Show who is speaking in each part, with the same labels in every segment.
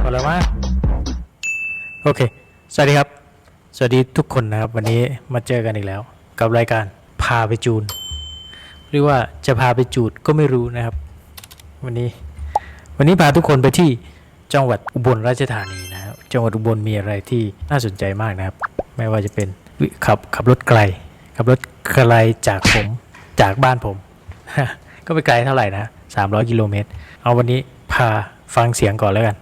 Speaker 1: พอแล้วมั้งโอเค สวัสดีครับ สวัสดีทุกคนนะครับ วันนี้มาเจอกันอีกแล้ว กับรายการพาไปจูน หรือว่าจะพาไปจูดก็ไม่รู้นะครับ วันนี้ วันนี้พาทุกคนไปที่จังหวัดอุบลราชธานีนะครับจังหวัดอุบลมีอะไรที่น่าสนใจมากนะครับ ไม่ว่าจะเป็นขับขับรถไกล ขับรถไกลจากผมจากบ้านผม ก็ไปไกลเท่าไหร่นะ300กิโลเมตรเอาวันนี้าฟังเสียงก่อนแล้วกัน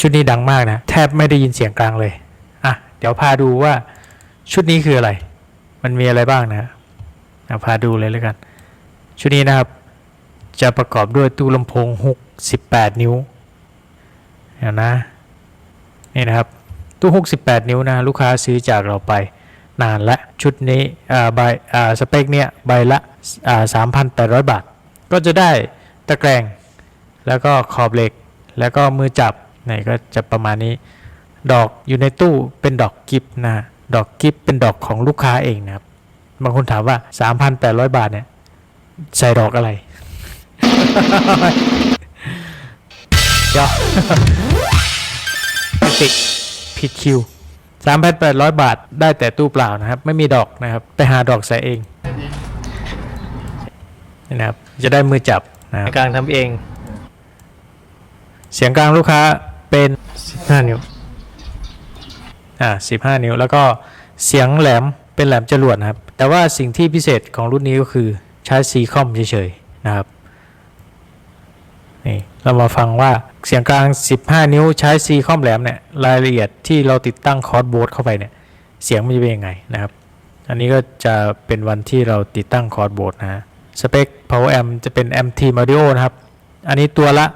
Speaker 1: ชุดนี้ดังมากนะ แทบไม่ได้ยินเสียงกลางเลย อะ เดี๋ยวพาดูว่าชุดนี้คืออะไร มันมีอะไรบ้างนะอะพาดูเลยแล้วกัน ชุดนี้นะครับ จะประกอบด้วยตู้ลำโพงฮุก 18 นิ้วเดี๋ยวนะนี่นะครับ ตู้ฮุก 18 นิ้วนะลูกค้าซื้อจากเราไปนานและชุดนี้อ่าใบอ่าสเปคเนี้ยใบละอ่า3,800 บาท ก็จะได้ตะแกรงแล้วก็ขอบเหล็ก แล้วก็มือจับไหนก็จะประมาณนี้ ดอกอยู่ในตู้เป็นดอกกิฟต์นะดอกกิฟต์เป็นดอกของลูกค้าเองนะครับ บางคนถามว่า 3,800 บาทเนี่ยใส่ดอกอะไร เดี๋ยวผิดผิดคิว 3,800 บาทได้แต่ตู้เปล่านะครับ ไม่มีดอกนะครับ ไปหาดอกใส่เองนี่นะครับ จะได้มือจับนะครับกลางทำเอง เสียงกลางลูกค้าเป็น 15 นิ้ว อ่า 15 นิ้ว แล้วก็เสียงแหลมเป็นแหลมจรวดนะครับ แต่ว่าสิ่งที่พิเศษของรุ่นนี้ก็คือใช้ซีคอมเฉยๆนะครับ นี่เรามาฟังว่าเสียงกลาง 15 นิ้วใช้ซีคอมแหลมเนี่ยรายละเอียดที่เราติดตั้งคอร์ดโบร์ดเข้าไปเนี่ยเสียงมันจะเป็นยังไงนะครับ อันนี้ก็จะเป็นวันที่เราติดตั้งคอร์ดโบร์ดนะฮะสเปค power amp จะเป็น MT Audio นะครับ อันนี้ตัวละ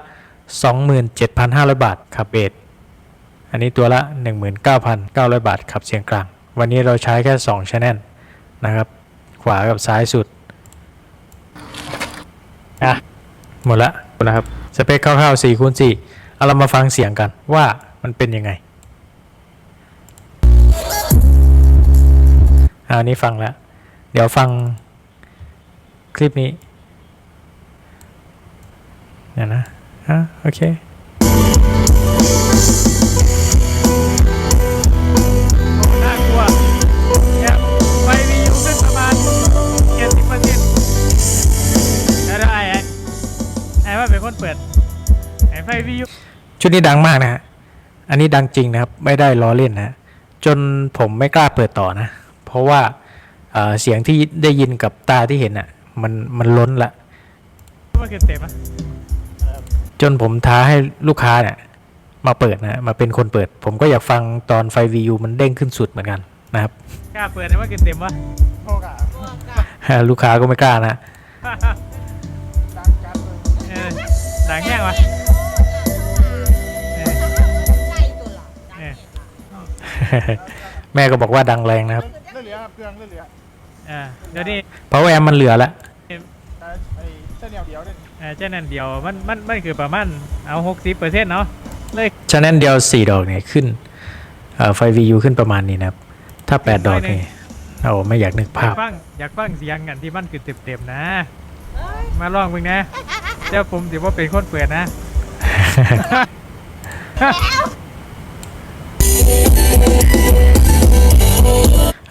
Speaker 1: 27,500 บาทขับเบสอันนี้ตัวละ 19,900 บาทขับเสียงกลาง วันนี้เราใช้แค่ 2 channel นะครับ ขวากับซ้ายสุดอะหมดละนะครับ สเปคคร่าวๆ4คูณ4เอาเรามาฟังเสียงกันว่ามันเป็นยังไงอันนี้ฟังแล้ว เดี๋ยวฟังคลิปนี้เนี่ยนะอะโอเค อ้ว่าเป็นคนเปิดไอ้ไฟวิวชุดนี้ดังมากนะฮะ อันนี้ดังจริงนะครับ ไม่ได้ล้อเล่นนะ จนผมไม่กล้าเปิดต่อนะ เพราะว่าเอ่อเสียงที่ได้ยินกับตาที่เห็นอะ มันมันล้นละ
Speaker 2: ว่าคือเต็มอะ
Speaker 1: จนผมท้าให้ลูกค้าเนี่ยมาเปิดนะ มาเป็นคนเปิด ผมก็อยากฟังตอนไฟวีูมันเด้งขึ้นสุดเหมือนกันนะครับ
Speaker 2: กล้าเปิดนะว่าคือเต็มวะ
Speaker 3: โอกาส
Speaker 1: ลูกค้าก็ไม่กล้านะ
Speaker 3: ดัง
Speaker 2: แห้งวะเออเออ
Speaker 1: แม่ก็บอกว่าดังแรงนะครับ
Speaker 3: เลื่อนเหลือครับเครื่องเลื่อนเหลือ
Speaker 2: เออเดี๋ยวนี้
Speaker 1: เพราะว่าแอมมันเหลือแล้ว
Speaker 3: แต่ไอ้เส้นเดียวเดียวเนี่ย
Speaker 2: เออเจ้านั่นเดียวมันมันมันคือประมาณเอาหกสิบเปอร์เซ็นต์เนาะเลย
Speaker 1: ฉะนั้นเดียว4ดอกเนี่ยขึ้นเอ่อไฟ VU ขึ้นประมาณนี้นะครับ ถ้า8ดอกนี่โอ้ไม่อยากนึก
Speaker 2: อยา
Speaker 1: ภากพ
Speaker 2: ฟังอยากฟังเสียงกันที่มันคือเต็มๆนะ มาลองมึงนะ เจ้าผมถือว่าเป็นคนเปิดนะ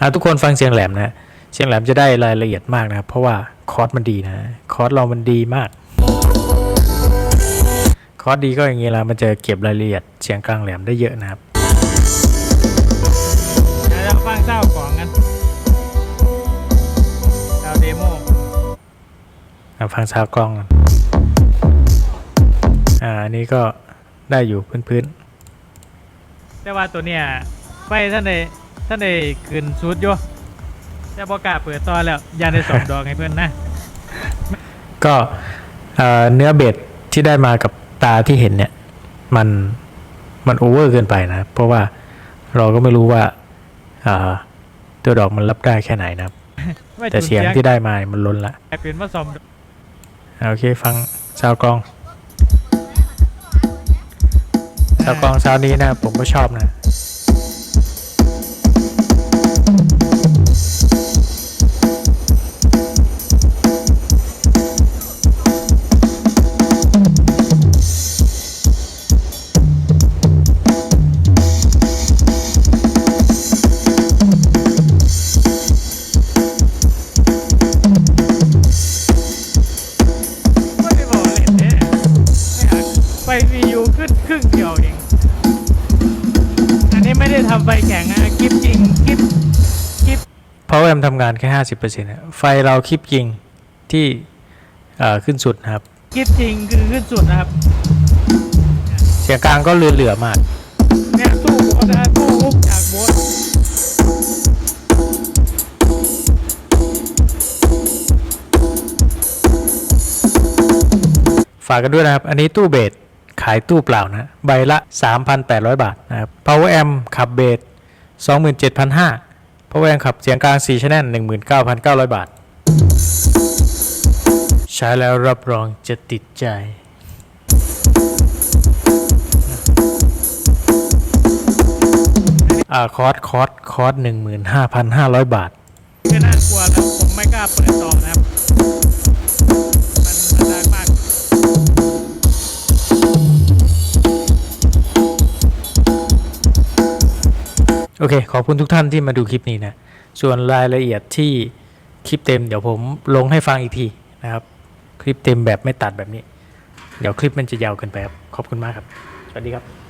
Speaker 1: อะทุกคนฟังเสียงแหลมนะ เสียงแหลมจะได้รายละเอียดมากนะครับ เพราะว่าคอร์สมันดีนะ คอร์สเรามันดีมาก คอร์สดีก็อย่างงี้ละมันจะเก็บรายละเอียดเสียงกลางแหลมได้เยอะนะครับ
Speaker 2: เดี๋ยวเราฟังเจ้าของกันเจ้าเดโม
Speaker 1: อะฟังซาวกล้องกันอ่าอั นนี้ก็ได้อยู่พื้น
Speaker 2: แต่ว่าตัวเนี้ยไฟท่านในท่านในขึ้นสุดอยู่แต่บอกล้าเปิดต่อแล้วยานในสองดอกให้เพื่อนนะ
Speaker 1: ๆก็เอ่อเนื้อเบสที่ได้มากับตาที่เห็นเนี่ย มันมันโอเวอร์เกินไปนะครับเพราะว่าเราก็ไม่รู้ว่าอ่าตัวดอกมันรับได้แค่ไหนนะครับ
Speaker 2: ไม่
Speaker 1: แต่
Speaker 2: จุด
Speaker 1: เสียงที่ได้มามันล้นละ
Speaker 2: แต่เป็นมาสอม
Speaker 1: อะโอเค ฟังซาวกล้อง แล้วกองซาวนี้นะผมก็ชอบนะ
Speaker 2: ทำไฟแข็งอะคลิปจริงคลิปคลิป
Speaker 1: เพราะแอมทำงานแค่ห้าสิบเปอร์เซ็นต์ไฟเราคลิปยิงที่เอ่อขึ้นสุดนะครับ
Speaker 2: คลิปจริงคือขึ้นสุดนะครับ
Speaker 1: เสียงกลางก็เหลือๆมาก
Speaker 2: เนี่ยตู้โบสนะตู้ฮุกจากโบส
Speaker 1: ฝากกันด้วยนะครับ อันนี้ตู้เบส ขายตู้เปล่านะ ใบละ 3,800 บาทนะครับ Power Amp ขับเบส27,500 Power Amp ขับเสียงกลาง4 Channel 19,900 บาท ใช้แล้วรับรองจะติดใจอ่าคอร์สคอร์สคอร์ส15,500บาท
Speaker 2: คือน่ากลัวแล้วผมไม่กล้าเปิดต่อนะครับ
Speaker 1: เค ขอบคุณทุกท่านที่มาดูคลิปนี้นะ ส่วนรายละเอียดที่คลิปเต็มเดี๋ยวผมลงให้ฟังอีกทีนะครับ คลิปเต็มแบบไม่ตัดแบบนี้ เดี๋ยวคลิปมันจะยาวเกินไปครับ ขอบคุณมากครับ สวัสดีครับ